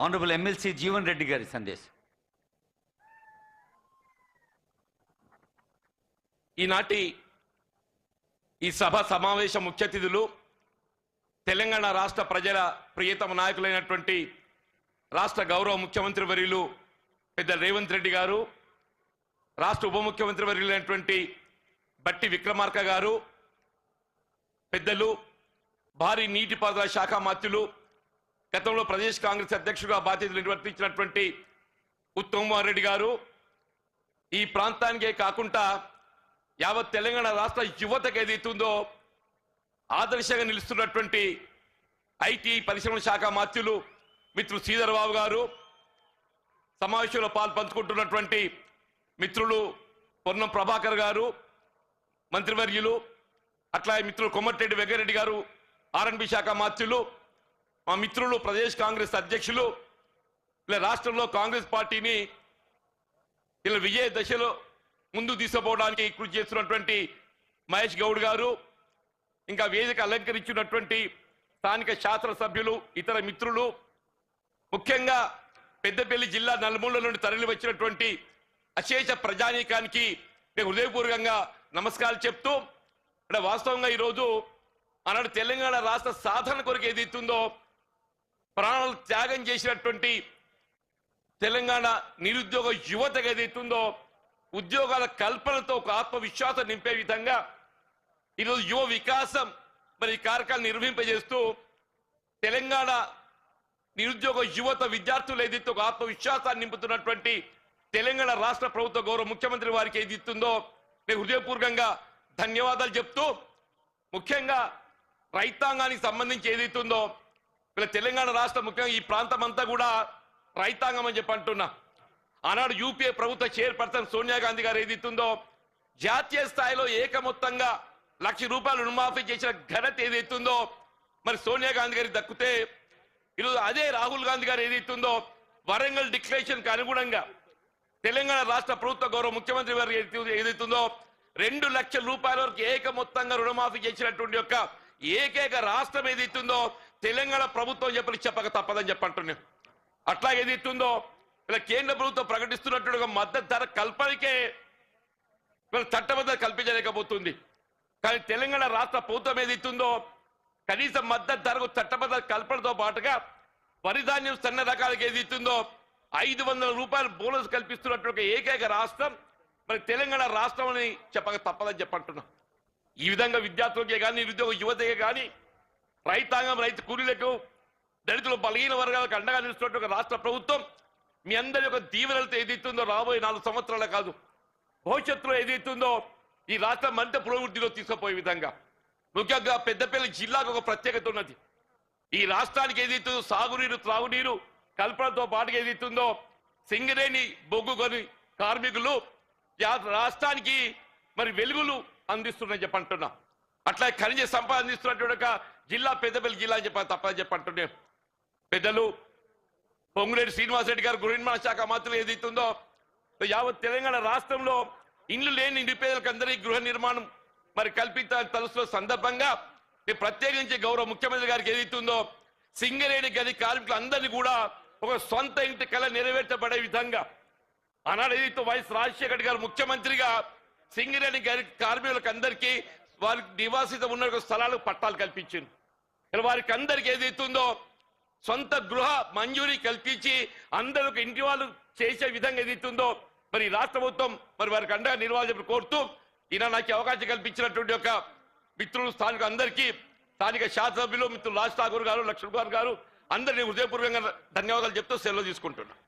Honourable MLC Jeevan Reddy గారి సందేశం. ఈనాటి ఈ సభ సమావేశ ముఖ్య అతిథులు తెలంగాణ రాష్ట్ర ప్రజల ప్రియతమ నాయకులైనటువంటి రాష్ట్ర గౌరవ ముఖ్యమంత్రి వర్యులు పెద్ద రేవంత్ రెడ్డి గారు రాష్ట్ర ఉప ముఖ్యమంత్రి వర్యులైనటువంటి బట్టి విక్రమార్క గారు పెద్దలు భారీ నీటిపారుదల శాఖ మంత్రులు గతంలో ప్రదేశ్ కాంగ్రెస్ అధ్యక్షుడిగా బాధ్యతలు నిర్వర్తించినటువంటి ఉత్తమ్ కుమార్ రెడ్డి గారు ఈ ప్రాంతానికే కాకుండా యావత్ తెలంగాణ రాష్ట్ర యువతకు ఏదైతుందో ఆదర్శంగా నిలుస్తున్నటువంటి ఐటీ పరిశ్రమల శాఖ మాత్యులు మిత్రులు శ్రీధరబాబు గారు సమావేశంలో పాలు పంచుకుంటున్నటువంటి మిత్రులు పొన్నం ప్రభాకర్ గారు మంత్రివర్యులు అట్లా మిత్రులు కొమ్మటిరెడ్డి వెంకరెడ్డి గారు ఆర్ఎన్బి శాఖ మాత్యులు మా మిత్రులు ప్రదేశ్ కాంగ్రెస్ అధ్యక్షులు ఇలా రాష్ట్రంలో కాంగ్రెస్ పార్టీని ఇలా విజయ దశలో ముందు తీసుకుపోవడానికి కృషి చేస్తున్నటువంటి మహేష్ గౌడ్ గారు ఇంకా వేదిక అలంకరించినటువంటి స్థానిక శాసనసభ్యులు ఇతర మిత్రులు ముఖ్యంగా పెద్దపల్లి జిల్లా నలుమూల నుండి తరలి వచ్చినటువంటి అశేష ప్రజానీకానికి నేను హృదయపూర్వకంగా నమస్కారాలు చెప్తూ ఇక్కడ వాస్తవంగా ఈరోజు ఆనాడు తెలంగాణ రాష్ట్ర సాధన కొరకు ఏదైతుందో ప్రాణాలు త్యాగం చేసినటువంటి తెలంగాణ నిరుద్యోగ యువతకు ఏదైతుందో ఉద్యోగాల కల్పనతో ఒక ఆత్మవిశ్వాసం నింపే విధంగా ఈరోజు యువ వికాసం మరి కార్యక్రమాలు నిర్వహింపజేస్తూ తెలంగాణ నిరుద్యోగ యువత విద్యార్థులు ఏదైతే ఒక ఆత్మవిశ్వాసాన్ని నింపుతున్నటువంటి తెలంగాణ రాష్ట్ర ప్రభుత్వ గౌరవ ముఖ్యమంత్రి వారికి ఏది ఇస్తుందో నేను హృదయపూర్వకంగా ధన్యవాదాలు చెప్తూ ముఖ్యంగా రైతాంగానికి సంబంధించి ఏదైతుందో ఇలా తెలంగాణ రాష్ట్ర ముఖ్యంగా ఈ ప్రాంతం అంతా కూడా రైతాంగం అని చెప్పి అంటున్నా. ఆనాడు యూపీఏ ప్రభుత్వ చైర్పర్సన్ సోనియా గాంధీ గారు ఏదైతుందో జాతీయ స్థాయిలో ఏకమొత్తంగా లక్ష రూపాయలు రుణమాఫీ చేసిన ఘనత ఏదైతుందో మరి సోనియా గాంధీ గారికి దక్కితే ఈరోజు అదే రాహుల్ గాంధీ గారు ఏదైతుందో వరంగల్ డిక్లరేషన్కి అనుగుణంగా తెలంగాణ రాష్ట్ర ప్రభుత్వ గౌరవ ముఖ్యమంత్రి గారు ఏదైతుందో రెండు లక్షల రూపాయల వరకు ఏక మొత్తంగా రుణమాఫీ చేసినటువంటి యొక్క ఏకైక రాష్ట్రం ఏదైతుందో తెలంగాణ ప్రభుత్వం చెప్పని చెప్పక తప్పదని చెప్పంటున్నా అట్లా ఏదైతుందో ఇలా కేంద్ర ప్రభుత్వం ప్రకటిస్తున్నట్టు మద్దతు ధర కల్పనకే వీళ్ళ చట్టబద్ధత కల్పించలేకపోతుంది. కానీ తెలంగాణ రాష్ట్ర ప్రభుత్వం ఏదైతుందో కనీస మద్దతు ధరకు చట్టబద్ధత కల్పనతో పాటుగా వరిధాన్యం సన్న రకాలకు ఏదైతుందో ఐదు వందల రూపాయలు బోనస్ కల్పిస్తున్నటువంటి ఒక ఏకైక రాష్ట్రం మరి తెలంగాణ రాష్ట్రం అని చెప్పక తప్పదని చెప్పంటున్నాం. ఈ విధంగా విద్యార్థులకే కానీ నిరుద్యోగ యువతకే కానీ రైతాంగం రైతు కూలీలకు దళితులు బలహీన వర్గాలకు అండగా నిలుస్తున్నట్టు ఒక రాష్ట్ర ప్రభుత్వం మీ అందరి యొక్క దీవెనలతో ఏదైతుందో రాబోయే నాలుగు సంవత్సరాల కాదు భవిష్యత్తులో ఏదైతుందో ఈ రాష్ట్రం మరింత పురోభివృద్ధిలో తీసుకుపోయే విధంగా. ముఖ్యంగా పెద్దపల్లి జిల్లాకు ఒక ప్రత్యేకత ఉన్నది. ఈ రాష్ట్రానికి ఏదైతుందో సాగునీరు త్రాగునీరు కల్పనతో పాటుగా ఏదైతుందో సింగరేణి బొగ్గు కొని కార్మికులు రాష్ట్రానికి మరి వెలుగులు అందిస్తున్నాయి చెప్పంటున్నా అట్లా ఖనిజ సంపద అందిస్తున్నటువంటి జిల్లా పెద్దపల్లి జిల్లా అని చెప్పి తప్పని చెప్పంటుండే పెద్దలు పొంగులేటి శ్రీనివాసరెడ్డి గారు గృహ నిర్మాణ శాఖ మంత్రులు ఏదైతుందో యావత్ తెలంగాణ రాష్ట్రంలో ఇండ్లు లేని నిరుపేదలకు అందరికీ గృహ నిర్మాణం మరి కల్పించాలని తలుస్తున్న సందర్భంగా ప్రత్యేకించి గౌరవ ముఖ్యమంత్రి గారికి ఏదైతుందో సింగరేణి గది కార్మికులందరినీ కూడా ఒక సొంత ఇంటి కళ నెరవేర్చబడే విధంగా ఆనాడు ఏదైతే వైఎస్ రాజశేఖర్ గారు ముఖ్యమంత్రిగా సింగరేణి గారి కార్మికులకు అందరికీ వారికి నివాసిత ఉన్న స్థలాలకు పట్టాలు కల్పించింది వారికి అందరికి ఏదైతుందో సొంత గృహ మంజూరీ కల్పించి అందరికి ఇంటి వాళ్ళు చేసే విధంగా ఏదైతుందో మరి ఈ రాష్ట్ర ప్రభుత్వం మరి వారికి అండగా నిర్వహించడం కోరుతూ ఈయన నాకు అవకాశం కల్పించినటువంటి ఒక మిత్రులు స్థానిక అందరికీ స్థానిక శాసనసభ్యులు మిత్రులు రాజ్ ఠాకూర్ గారు లక్ష్మణ్ కుమార్ గారు అందరినీ హృదయపూర్వకంగా ధన్యవాదాలు చెప్తూ సెలవు తీసుకుంటున్నాను